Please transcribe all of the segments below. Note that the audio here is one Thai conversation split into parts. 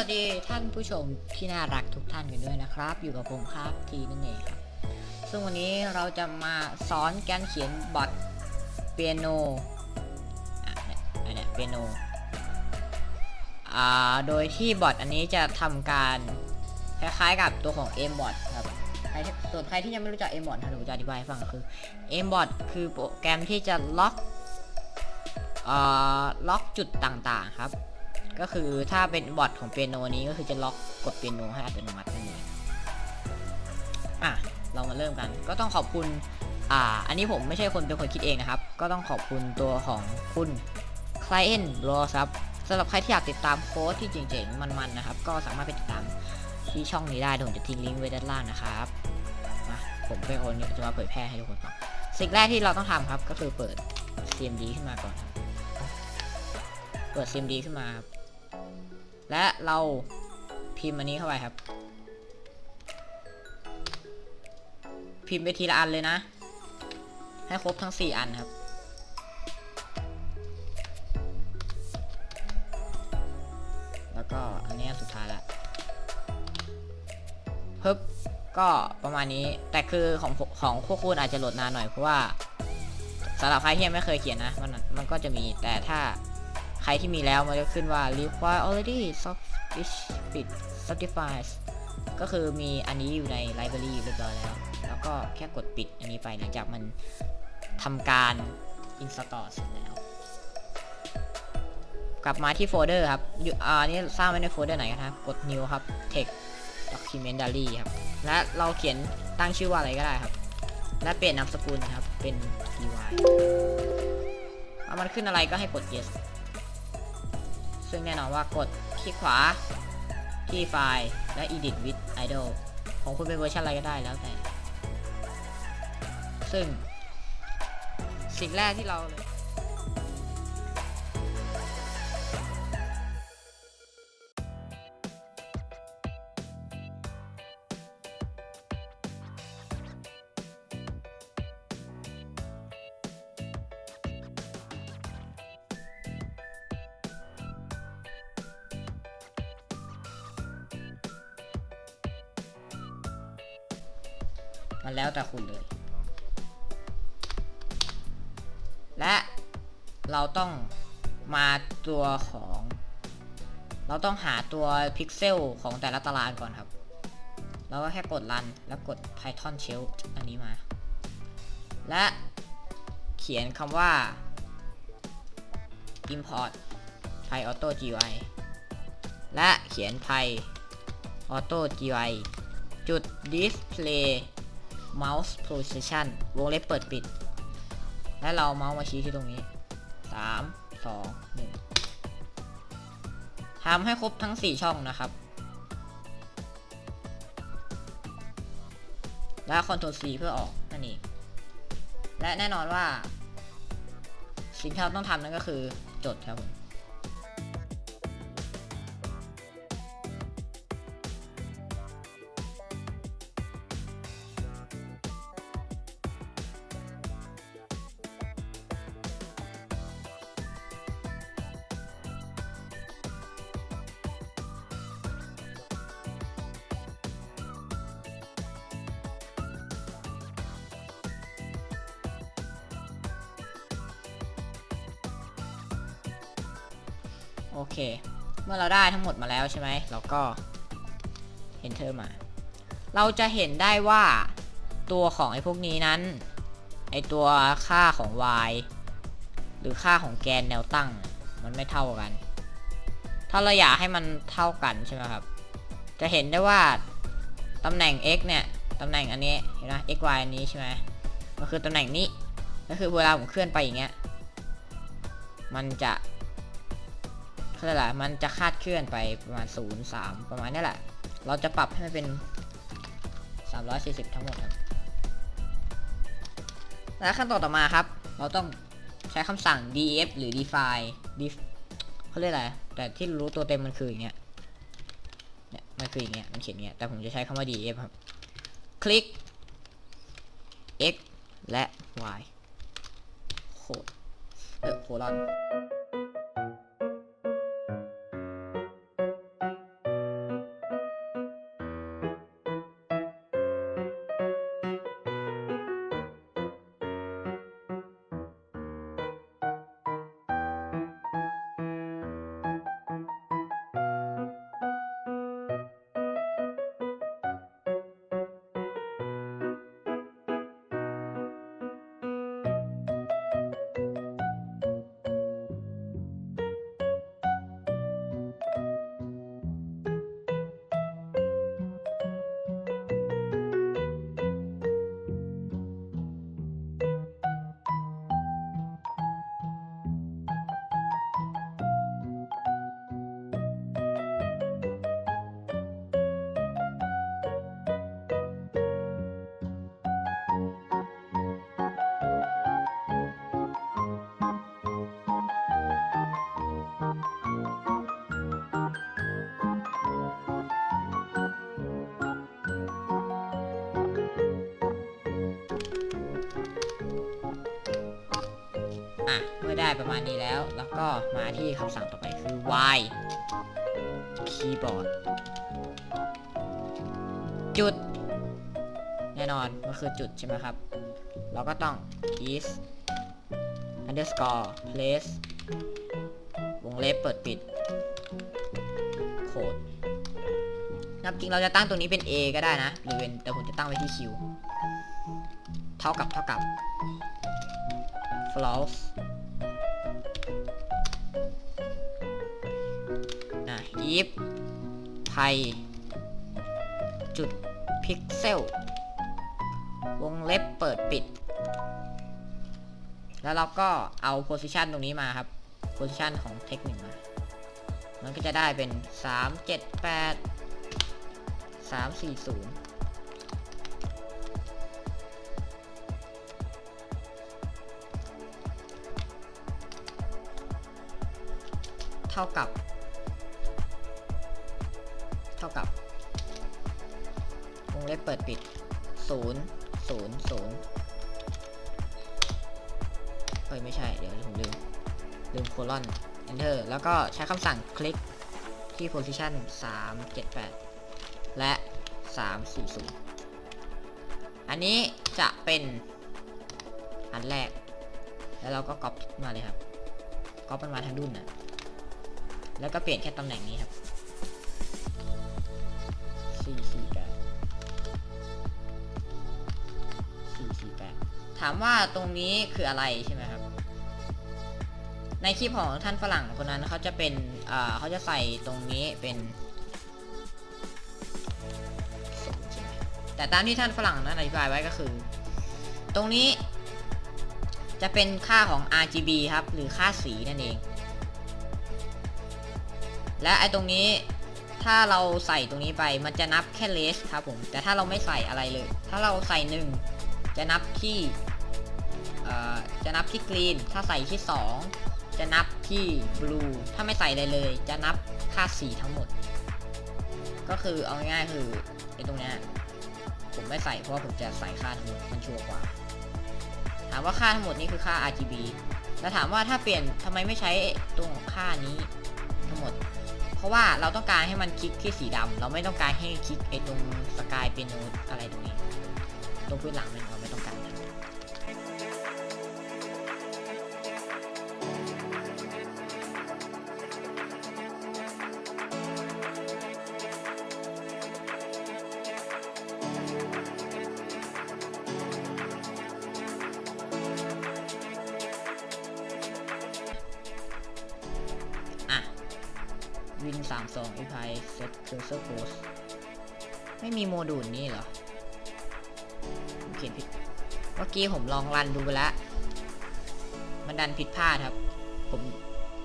สวัสดีท่านผู้ชมที่น่ารักทุกท่านกันด้วยนะครับ อยู่กับผมครับทีนั่นเองครับซึ่งวันนี้เราจะมาสอนการเขียนบอทเปียโนอันนี้เปียโนอ่าโดยที่บอทอันนี้จะทำการคล้ายๆกับตัวของ m b o t ครับใครส่วนใครที่ยังไม่รู้จัก m b o t นะผมจะอธิบายให้ฟังคือ m b o t คือโปรแกรมที่จะล็อกอ่าล็อกจุดต่างๆครับ ก็คือถ้าเป็นบอทของเปียโนนี้ก็คือจะล็อกกดเปียโนให้อัตโนมัตินั่นเองอะเรามาเริ่มกัน ก็ต้องขอบคุณอ่าอันนี้ผมไม่ใช่คนเป็นคนคิดเองนะครับ ก็ต้องขอบคุณตัวของคุณ Client r o ครับสำหรับใครที่อยากติดตามโค้ดที่เจ๋งๆมันๆนะครับ ก็สามารถไปติดตามที่ช่องนี้ได้เดี๋ยวผมจะทิ้งลิงก์ไว้ด้านล่างนะครับมาผมเป็นคนจะมาเผยแพร่ให้ทุกคนฟังสิ่งแรกที่เราต้องทำครับก็คือเปิด CMD ขึ้นมาก่อน เปิด CMD ขึ้นมาครับ และเราพิมพ์อันนี้เข้าไปครับ พิมพ์ไปทีละอันเลยนะ ให้ครบทั้ง 4 อันครับแล้วก็อันนี้สุดท้ายละปึ๊บก็ประมาณนี้แต่คือของของพวกคุณอาจจะโหลดนานหน่อยเพราะว่าสำหรับใครที่ยังไม่เคยเขียนนะมันมันก็จะมีแต่ถ้า ใครที่มีแล้วมันจะขึ้นว่า require already soft certified ก็คือมีอันนี้อยู่ใน library เรียบร้อยแล้ว แล้วก็แค่กดปิดอันนี้ไปหลังจากมันทำการ install เสร็จแล้ว กลับมาที่โฟลเดอร์ครับอยู่อ่านี่สร้างไว้ในโฟลเดอร์ไหนกันครับ กด new ครับ text document diary ครับ และเราเขียนตั้งชื่อว่าอะไรก็ได้ครับ และเปลี่ยนนามสกุลครับ เป็น dy เอามันขึ้นอะไรก็ให้กด yes ซึ่งแน่นอนว่ากดคลิกขวาที่ไฟล์และ edit with idle ของคุณเป็นเวอร์ชันอะไรก็ได้แล้วแต่ ซึ่งสิ่งแรกที่เรา มันแล้วแต่คุณเลย และเราต้องมาตัวของ เราต้องหาตัวพิกเซลของแต่ละตารางก่อนครับ เราก็แค่กด run แล้วกด python shell อันนี้มา และเขียนคำว่า import py auto gui และเขียน py auto gui จุด display mouse position วงเล็บเปิดปิด และเราเมาส์มาชี้ที่ตรงนี้ 3 2 1ทำให้ครบทั้ง 4 ช่องนะครับ และ Ctrl C เพื่อออกนั่นเอง และแน่นอนว่า สิ่งที่เราต้องทำนั่นก็คือจดครับผม โอเค เมื่อเราได้ทั้งหมดมาแล้วใช่ไหมเราก็ enter มา เราจะเห็นได้ว่าตัวของไอ้พวกนี้นั้น ไอ้ตัวค่าของ y หรือค่าของแกนแนวตั้ง มันไม่เท่ากัน ถ้าเราอยากให้มันเท่ากันใช่ไหมครับ จะเห็นได้ว่าตำแหน่ง x เนี่ยตำแหน่งอันนี้เห็นไหม x y อันนี้ใช่ไหมมันคือตำแหน่งนี้ก็คือเวลาผมเคลื่อนไปอย่างเงี้ย มันจะ เขาเรียกอะไรมันจะคาดเคลื่อนไปประมาณ 0 3 ประมาณนี้แหละ เราจะปรับให้มันเป็น 340 ทั้งหมดครับ และขั้นตอนต่อมาครับ เราต้องใช้คำสั่ง def หรือ define def เขาเรียกอะไร แต่ที่รู้ตัวเต็มมันคืออย่างเงี้ย เนี่ย มันคืออย่างเงี้ย มันเขียนอย่างเงี้ย แต่ผมจะใช้คำว่า def ครับ คลิก x และ y โคดเออโคลอน อะ เมื่อได้ประมาณนี้แล้ว แล้วก็มาที่คำสั่งต่อไปคือ y keyboard จุด แน่นอนมันคือจุดใช่ไหมครับ เราก็ต้อง is underscore place วงเล็บเปิดปิดโคดนับจริงเราจะตั้งตัวนี้เป็น A ก็ได้นะ หรือเป็นแต่ผมจะตั้งไว้ที่ Q เท่ากับเท่ากับ false if ไพจุดพิกเซลวงเล็บเปิดปิด แล้วเราก็เอา position ตรงนี้มาครับ position ของ text หนึ่งมา มันก็จะได้เป็น 3 7 8 3 4 0เท่ากับ เท่ากับวงเล็บเปิดปิด 0 0 0 เฮ้ย ไม่ใช่ เดี๋ยวผมลืม ลืมโคลอน enter แล้วก็ใช้คำสั่งคลิกที่ position 3 7 8 และ 3 4 0 อันนี้จะเป็นอันแรก แล้วเราก็ก๊อปมาเลยครับ ก๊อปมันมาทั้งดุนนะแล้วก็เปลี่ยนแค่ตำแหน่งนี้ครับ ถามว่าตรงนี้คืออะไรใช่ไหมครับ ในคลิปของท่านฝรั่งคนนั้นเขาจะเป็นอ่าเขาจะใส่ตรงนี้เป็น แต่ตามที่ท่านฝรั่งนั้นอธิบายไว้ก็คือ ตรงนี้ จะเป็นค่าของ RGB ครับ หรือค่าสีนั่นเอง และไอตรงนี้ถ้าเราใส่ตรงนี้ไปมันจะนับแค่เลสครับผม แต่ถ้าเราไม่ใส่อะไรเลย ถ้าเราใส่หนึ่งจะนับที่ จะนับที่กรีน ถ้าใส่ที่ 2 จะนับที่บลู ถ้าไม่ใส่อะไรเลย จะนับค่าสีทั้งหมด ก็คือเอาง่ายๆคือไอตรงเนี้ยผมไม่ใส่เพราะผมจะใส่ค่าทั้งหมดมันชัวร์กว่า ถามว่าค่าทั้งหมดนี่คือค่า RGB แล้วถามว่าถ้าเปลี่ยนทำไมไม่ใช้ตรงค่านี้ทั้งหมด เพราะว่าเราต้องการให้มันคลิกที่สีดำเราไม่ต้องการให้คลิกไอ้ตรงสกายเป็นโนดอะไรตรงนี้ ตรงพื้นหลังมัน วินสามสองอีพายเซตเคอเซอร์โพสไม่มีโมดูลนี้เหรอผมเขียนผิด เมื่อกี้ผมลองรันดูไปแล้ว มันดันผิดพลาดครับ ผม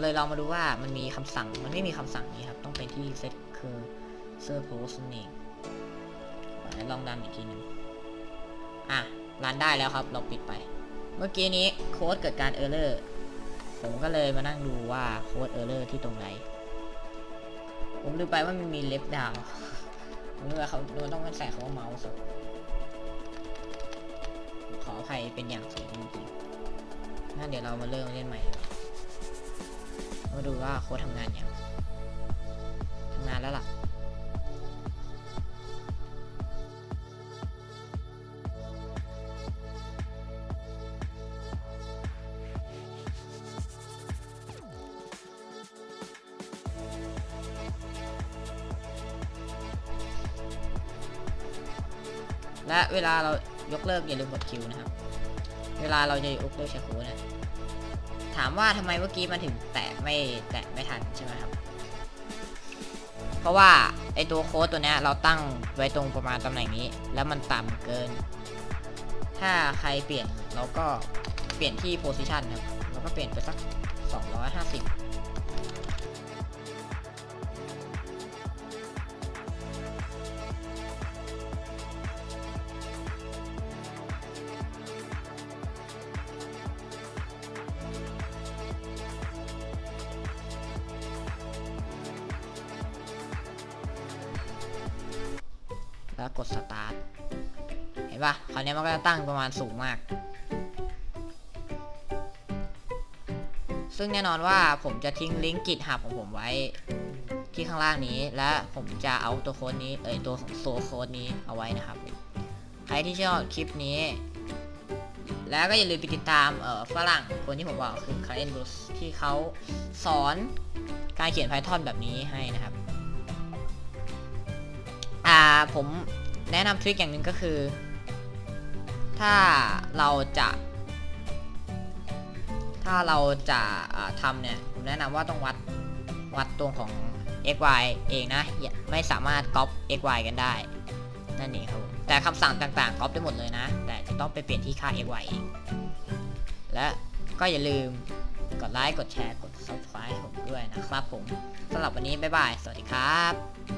เลยลองมาดูว่ามันมีคำสั่ง มันไม่มีคำสั่งนี้ครับ ต้องไปที่ set cursor post นั่นเองเดี๋ยวลองดันอีกทีหนึงอะรันได้แล้วครับ เราปิดไป เมื่อกี้นี้โค้ดเกิดการเออร์เลอร์ ผมก็เลยมานั่งดูว่าโค้ดเออร์เลอร์ที่ตรงไหน ผมลืมไปว่ามันมีเล็บดาวผมว่าเขาโดนต้องใส่คำว่าเมาส์ขออภัยเป็นอย่างสูงจริงๆงั้นเดี๋ยวเรามาเริ่มเล่นใหม่มาดูว่าโค้ดทำงานยังทำงานแล้วล่ะ เวลาเรายกเลิกอย่าลืมกดคิวนะครับ เวลาเราจะยกเลิกใช้โค้ดนะถามว่าทำไมเมื่อกี้มันถึงแตะไม่แตะไม่ทันใช่ไหมครับ เพราะว่าไอตัวโค้ดตัวเนี้ยเราตั้งไว้ตรงประมาณตำแหน่งนี้ แล้วมันต่ำเกิน ถ้าใครเปลี่ยนเราก็เปลี่ยนที่ position ครับเราก็เปลี่ยนไปสัก 250 แล้วกด start เห็นปะคราวนี้มันก็จะตั้งประมาณสูงมาก ซึ่งแน่นอนว่าผมจะทิ้งลิงก์ GitHub ของผมไว้ที่ข้างล่างนี้ และผมจะเอาตัวโค้ดนี้ เอ่ยตัวโซโค้ดนี้เอาไว้นะครับ ใครที่ชอบคลิปนี้ แล้วก็อย่าลืมไปติดตามเอ่อฝรั่งคนที่ผมบอกคือคาร์เอนบูสที่เขาสอนการเขียน Python แบบนี้ให้นะครับ ผมแนะนำทริคอย่างหนึ่งก็คือ ถ้าเราจะ ถ้าเราจะทำเนี่ย ผมแนะนำว่าต้องวัดวัดตัวของ x y เองนะ ไม่สามารถก๊อป x y กันได้ นั่นเองครับ แต่คำสั่งต่างๆก๊อปได้หมดเลยนะ แต่จะต้องไปเปลี่ยนที่ค่า x y เอง และก็อย่าลืมกดไลค์ กดแชร์ กด subscribe ผมด้วยนะครับผมสำหรับวันนี้ บ๊ายบาย สวัสดีครับ